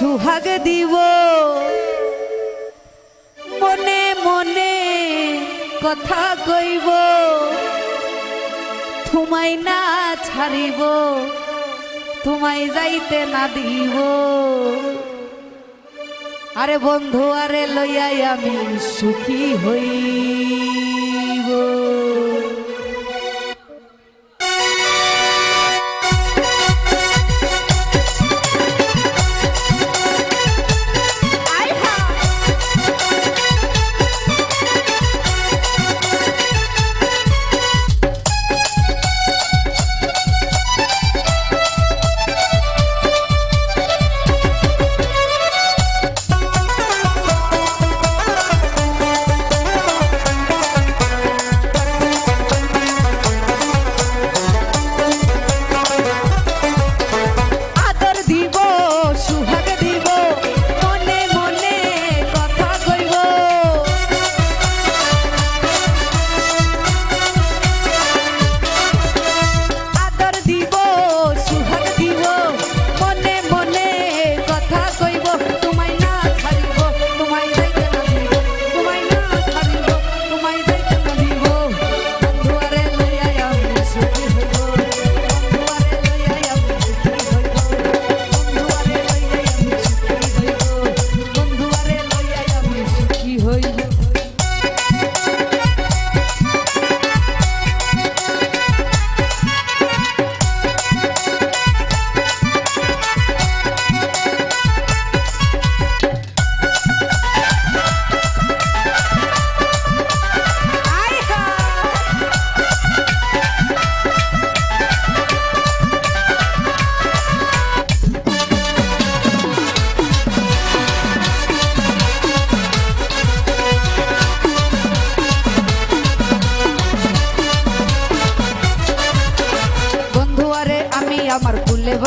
সুহাগ দিব। মনে মনে কথা কইব। তোমায় না ছাড়িব, তোমায় যাইতে না দিব। আরে বন্ধু, আরে লইয়াই আমি সুখী হই।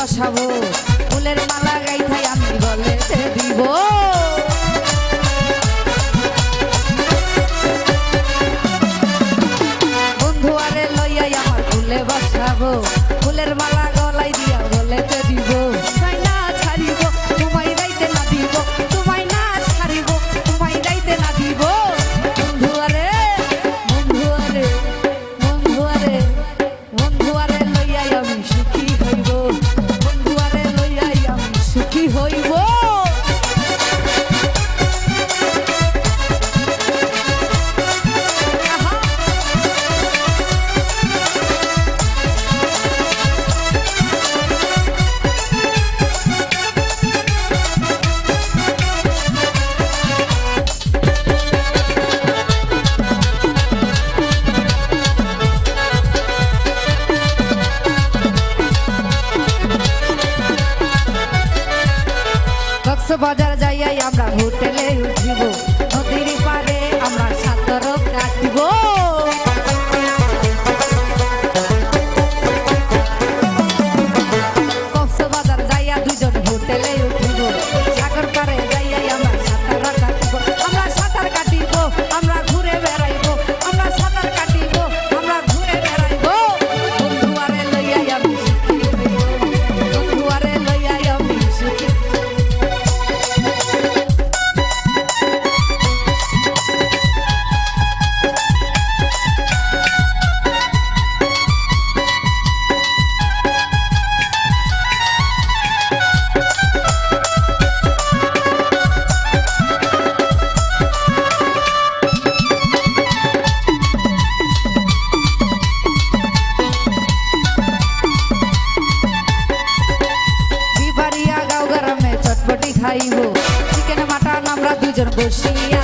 বসাবো। ফুলের মালা গাইথাই আমি গলে দিব। বন্ধু আরে লইয়াই আমার ফুলে বসাবো। ফুলের মালা বাজার যাইয়াই আমরা হোটেলে উঠিব। i'm Roger Bushia.